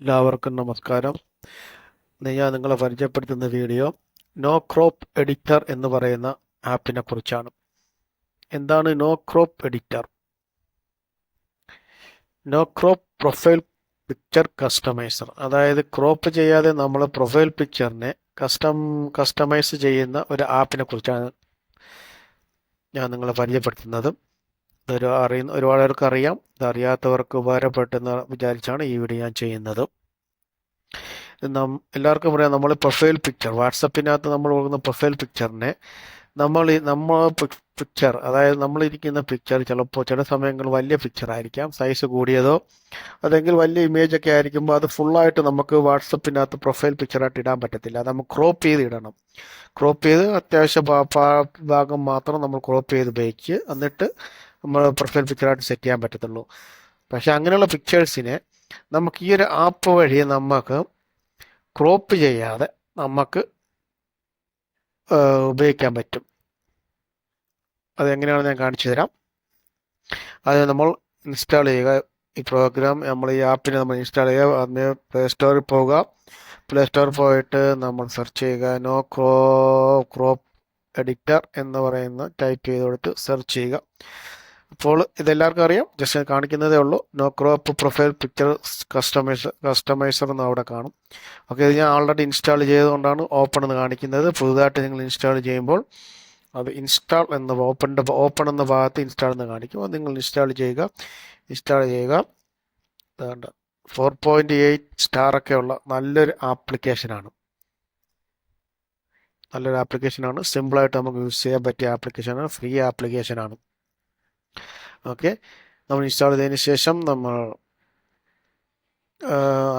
എല്ലാവർക്കും നമസ്കാരം. ഞാൻ നിങ്ങളെ പരിചയപ്പെടുത്തുന്ന വീഡിയോ നോ ക്രോപ്പ് എഡിറ്റർ എന്ന് പറയുന്ന ആപ്പിനെ കുറിച്ചാണ്. എന്താണ് no crop editor no crop profile picture customizer അതായത് ക്രോപ്പ് ചെയ്യാതെ നമ്മൾ പ്രൊഫൈൽ പിക്ചറിനെ കസ്റ്റം കസ്റ്റമൈസ് ചെയ്യുന്ന ഒരു ആപ്പിനെ കുറിച്ചാണ് ഞാൻ നിങ്ങളെ പരിചയപ്പെടുത്തുന്നത്. ഇതൊരു അറിയ ഒരുപാട് പേർക്ക് അറിയാം ഇതറിയാത്തവർക്ക് ഉപകാരപ്പെട്ടെന്ന് വിചാരിച്ചാണ് ഈ വീഡിയോ ഞാൻ ചെയ്യുന്നത്. നാം എല്ലാവർക്കും അറിയാം നമ്മൾ പ്രൊഫൈൽ പിക്ചർ വാട്സപ്പിനകത്ത് നമ്മൾ കൊടുക്കുന്ന പ്രൊഫൈൽ പിക്ചറിനെ നമ്മൾ നമ്മൾ പിക്ചർ അതായത് നമ്മളിരിക്കുന്ന പിക്ചർ ചിലപ്പോൾ ചില സമയങ്ങളിൽ വലിയ പിക്ചർ ആയിരിക്കാം സൈസ് കൂടിയതോ അതെങ്കിൽ വലിയ ഇമേജ് ഒക്കെ ആയിരിക്കുമ്പോൾ അത് ഫുള്ളായിട്ട് നമുക്ക് വാട്സപ്പിനകത്ത് പ്രൊഫൈൽ പിക്ചറായിട്ട് ഇടാൻ പറ്റത്തില്ല. അത് നമ്മൾ ക്രോപ്പ് ചെയ്ത് ഇടണം. ക്രോപ്പ് ചെയ്ത് അത്യാവശ്യ ഭാഗം മാത്രം നമ്മൾ ക്രോപ്പ് ചെയ്ത് ഉപയോഗിച്ച് എന്നിട്ട് നമ്മൾ പ്രൊഫൈൽ പിക്ചറായിട്ട് സെറ്റ് ചെയ്യാൻ പറ്റത്തുള്ളൂ. പക്ഷെ അങ്ങനെയുള്ള പിക്ചേഴ്സിനെ നമുക്ക് ഈ ഒരു ആപ്പ് വഴി നമുക്ക് ക്രോപ്പ് ചെയ്യാതെ നമുക്ക് ഉപയോഗിക്കാൻ പറ്റും. അതെങ്ങനെയാണെന്ന് ഞാൻ കാണിച്ചു തരാം. അത് നമ്മൾ ഇൻസ്റ്റാൾ ചെയ്യുക. ഈ പ്രോഗ്രാം നമ്മൾ ഈ ആപ്പിനെ നമ്മൾ ഇൻസ്റ്റാൾ ചെയ്യുക. അതിന് പ്ലേ സ്റ്റോറിൽ പോവുക. പ്ലേ സ്റ്റോറിൽ പോയിട്ട് നമ്മൾ സെർച്ച് ചെയ്യുക. നോ ക്രോ ക്രോപ്പ് എഡിറ്റർ എന്ന് പറയുന്ന ടൈപ്പ് ചെയ്ത് കൊടുത്ത് സെർച്ച് ചെയ്യുക. അപ്പോൾ ഇതെല്ലാവർക്കും അറിയാം. ജസ്റ്റ് കാണിക്കുന്നതേ ഉള്ളൂ. No crop profile picture customizer customizer എന്ന് അവിടെ കാണും. ഓക്കെ ഇത് ഞാൻ ഓൾറെഡി ഇൻസ്റ്റാൾ ചെയ്തുകൊണ്ടാണ് ഓപ്പൺ എന്ന് കാണിക്കുന്നത്. പുതുതായിട്ട് നിങ്ങൾ ഇൻസ്റ്റാൾ ചെയ്യുമ്പോൾ അത് ഇൻസ്റ്റാൾ എന്ന ഓപ്പണിന്റെ ഓപ്പൺ എന്ന ഭാഗത്ത് ഇൻസ്റ്റാൾ എന്ന് കാണിക്കും. അത് നിങ്ങൾ ഇൻസ്റ്റാൾ ചെയ്യുക. ഇൻസ്റ്റാൾ ചെയ്യുക. അതുകൊണ്ട് ഫോർ പോയിന്റ് എയ്റ്റ് സ്റ്റാറൊക്കെ ഉള്ള നല്ലൊരു ആപ്ലിക്കേഷനാണ് നല്ലൊരു ആപ്ലിക്കേഷനാണ് സിമ്പിളായിട്ട് നമുക്ക് യൂസ് ചെയ്യാൻ പറ്റിയ ആപ്ലിക്കേഷനാണ് ഫ്രീ ആപ്ലിക്കേഷനാണ് ഓക്കെ. നമ്മൾ ഇൻസ്റ്റാൾ ചെയ്തതിന് ശേഷം നമ്മൾ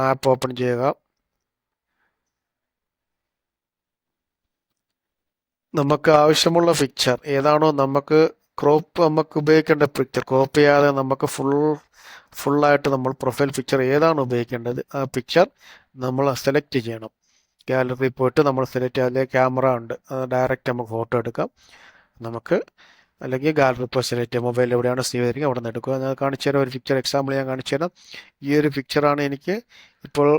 ആപ്പ് ഓപ്പൺ ചെയ്യുക. നമുക്ക് ആവശ്യമുള്ള പിക്ചർ ഏതാണോ നമുക്ക് ക്രോപ്പ് നമുക്ക് ഉപയോഗിക്കേണ്ട പിക്ചർ ക്രോപ്പ് ചെയ്യാതെ നമുക്ക് ഫുൾ ഫുള്ളായിട്ട് നമ്മൾ പ്രൊഫൈൽ പിക്ചർ ഏതാണ് ഉപയോഗിക്കേണ്ടത്? ആ പിക്ചർ നമ്മൾ സെലക്ട് ചെയ്യണം. ഗാലറി പോയിട്ട് നമ്മൾ സെലക്ട് ചെയ്യാതെ ക്യാമറ ഉണ്ട്. ഡയറക്റ്റ് നമുക്ക് ഫോട്ടോ എടുക്കാം. നമുക്ക് അല്ലെങ്കിൽ ഗാലറി പെർസെന്റേറ്റ് മൊബൈൽ എവിടെയാണ് സേവ് ചെയ്തിരിക്കുക അവിടെ നിന്ന് എടുക്കുക. ഞാൻ കാണിച്ചു തരാം ഒരു പിക്ചർ എക്സാമ്പിൾ ഞാൻ കാണിച്ചു തരാം. ഈ ഒരു പിക്ചറാണ് എനിക്ക് ഇപ്പോൾ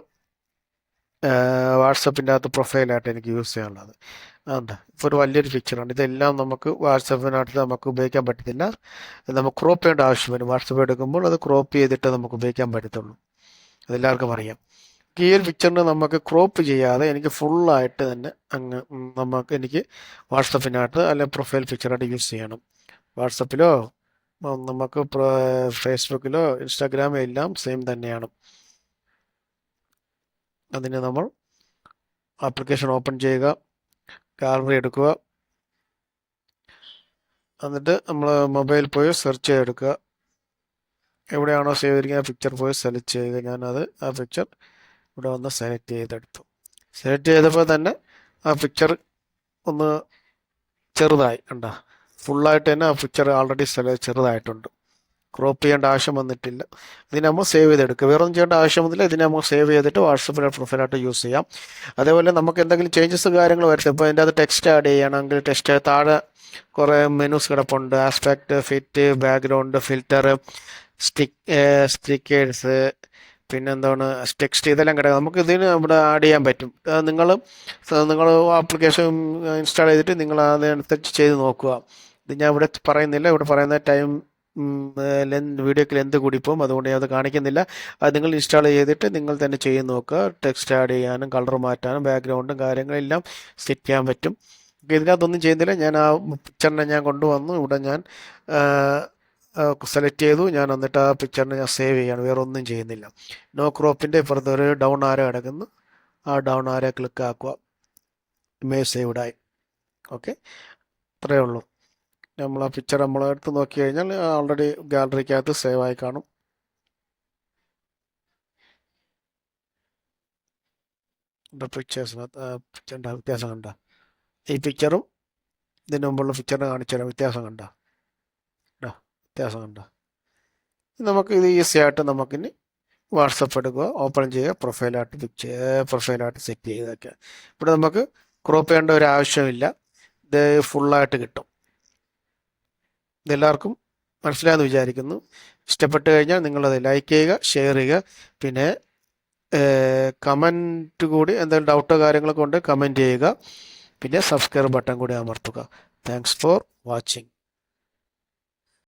വാട്സപ്പിന്റെ അകത്ത് പ്രൊഫൈലായിട്ട് എനിക്ക് യൂസ് ചെയ്യാനുള്ളത്. അതെ ഇപ്പോൾ ഒരു വലിയൊരു പിക്ചറാണ് ഇതെല്ലാം നമുക്ക് വാട്സപ്പിനകത്ത് നമുക്ക് ഉപയോഗിക്കാൻ പറ്റത്തില്ല. നമുക്ക് ക്രോപ്പ് ചെയ്യേണ്ട ആവശ്യം വരും. വാട്സപ്പ് എടുക്കുമ്പോൾ അത് ക്രോപ്പ് ചെയ്തിട്ട് നമുക്ക് ഉപയോഗിക്കാൻ പറ്റത്തുള്ളൂ. അതെല്ലാവർക്കും അറിയാം. ഒരു പിക്ചറിന് നമുക്ക് ക്രോപ്പ് ചെയ്യാതെ എനിക്ക് ഫുള്ളായിട്ട് തന്നെ അങ്ങ് നമുക്ക് എനിക്ക് വാട്സപ്പിനകത്ത് അല്ലെ പ്രൊഫൈൽ പിക്ചറായിട്ട് യൂസ് ചെയ്യണം. വാട്സപ്പിലോ നമുക്ക് ഫേസ്ബുക്കിലോ ഇൻസ്റ്റാഗ്രാമിലോ എല്ലാം സെയിം തന്നെയാണ്. അതിന് നമ്മൾ ആപ്ലിക്കേഷൻ ഓപ്പൺ ചെയ്യുക ഗാലറി എടുക്കുക. എന്നിട്ട് നമ്മൾ മൊബൈൽ പോയി സെർച്ച് ചെയ്തെടുക്കുക. എവിടെയാണോ സേവ് ചെയ്തിരിക്കുന്ന പിക്ചർ പോയി സെലക്ട് ചെയ്യുക ഞാനത് ആ പിക്ചർ ഇവിടെ വന്ന് സെലക്ട് ചെയ്തെടുത്തു. സെലക്ട് ചെയ്തപ്പോൾ തന്നെ ആ പിക്ചർ ഒന്ന് ചെറുതായി. കണ്ട? ഫുള്ളായിട്ട് തന്നെ ആ പിക്ചർ ആൾറെഡി ചെറുതായിട്ടുണ്ട്. ക്രോപ്പ് ചെയ്യേണ്ട ആവശ്യം വന്നിട്ടില്ല. ഇതിനെ നമ്മൾ സേവ് ചെയ്തെടുക്കുക. വേറെ ഒന്നും ചെയ്യേണ്ട ആവശ്യം വന്നില്ല. ഇതിനെ നമ്മൾ സേവ് ചെയ്തിട്ട് വാട്സപ്പിലെ പ്രൊഫൈലായിട്ട് യൂസ് ചെയ്യാം. അതേപോലെ നമുക്ക് എന്തെങ്കിലും ചേഞ്ചസ് കാര്യങ്ങൾ വരുത്തും. ഇപ്പോൾ അതിന്റെ അത് ടെക്സ്റ്റ് ആഡ് ചെയ്യണമെങ്കിൽ ടെക്സ്റ്റ് താഴെ കുറേ മെനൂസ് കിടപ്പുണ്ട്. Aspect fit background filter stick stickers പിന്നെന്താണ് ടെക്സ്റ്റ് ചെയ്തെല്ലാം കിടക്കുക നമുക്ക് ഇതിന് ഇവിടെ ആഡ് ചെയ്യാൻ പറ്റും. നിങ്ങൾ നിങ്ങൾ ആപ്ലിക്കേഷൻ ഇൻസ്റ്റാൾ ചെയ്തിട്ട് നിങ്ങൾ അതിനനുസരിച്ച് ചെയ്ത് നോക്കുക. ഇത് ഞാൻ ഇവിടെ പറയുന്നില്ല. ഇവിടെ പറയുന്ന ടൈം വീഡിയോക്ക് ലെന്ത് കൂടി പോകും അതുകൊണ്ട് ഞാൻ അത് കാണിക്കുന്നില്ല. അത് നിങ്ങൾ ഇൻസ്റ്റാൾ ചെയ്തിട്ട് നിങ്ങൾ തന്നെ ചെയ്ത് നോക്കുക. ടെക്സ്റ്റ് ആഡ് ചെയ്യാനും കളർ മാറ്റാനും ബാക്ക്ഗ്രൗണ്ടും കാര്യങ്ങളെല്ലാം സെറ്റ് ചെയ്യാൻ പറ്റും. ഇതിനകത്തൊന്നും ചെയ്യുന്നില്ല. ഞാൻ ആ പിക്ചറിനെ ഞാൻ കൊണ്ടുവന്നു. ഇവിടെ ഞാൻ സെലക്ട് ചെയ്തു. ഞാൻ എന്നിട്ട് ആ പിക്ചറിനെ ഞാൻ സേവ് ചെയ്യാണ്. വേറെ ഒന്നും ചെയ്യുന്നില്ല നോ ക്രോപ്പിന്റെ ഇപ്പുറത്ത് ഒരു ഡൗൺ ആരോ കിടക്കുന്നു. ആ ഡൗൺ ആരോ ക്ലിക്ക് ആക്കുക. ഇമേജ് ആയി. ഓക്കെ അത്രയേ ഉള്ളൂ. നമ്മൾ ആ പിക്ചർ നമ്മൾ എടുത്ത് നോക്കി കഴിഞ്ഞാൽ ഓൾറെഡി ഗാലറിക്കകത്ത് സേവ് ആയി കാണും. പിക്ചേഴ്സിനകത്ത് പിക്ചറിന്റെ വ്യത്യാസം കണ്ട. ഈ പിക്ചറും ഇതിന് മുമ്പുള്ള പിക്ചറിനെ കാണിച്ചു തരാം വ്യത്യാസം കണ്ട. വ്യത്യാസം കണ്ട നമുക്ക് ഇത് ഈസി ആയിട്ട് നമുക്കിനി വാട്സപ്പ് എടുക്കുക ഓപ്പൺ ചെയ്യുക പ്രൊഫൈലായിട്ട് പിക്ചർ പ്രൊഫൈലായിട്ട് സെറ്റ് ചെയ്തൊക്കെ. ഇവിടെ നമുക്ക് ക്രോപ്പ് ചെയ്യേണ്ട ഒരു ആവശ്യമില്ല. ഇത് ഫുള്ളായിട്ട് കിട്ടും. ഇതെല്ലാവർക്കും മനസ്സിലായെന്ന് വിചാരിക്കുന്നു. ഇഷ്ടപ്പെട്ട് കഴിഞ്ഞാൽ നിങ്ങളത് ലൈക്ക് ചെയ്യുക ഷെയർ ചെയ്യുക. പിന്നെ കമന്റ് കൂടി എന്തെങ്കിലും ഡൗട്ടോ കാര്യങ്ങളൊക്കെ ഉണ്ട് കമന്റ് ചെയ്യുക. പിന്നെ സബ്സ്ക്രൈബ് ബട്ടൺ കൂടി അമർത്തുക. Thanks for watching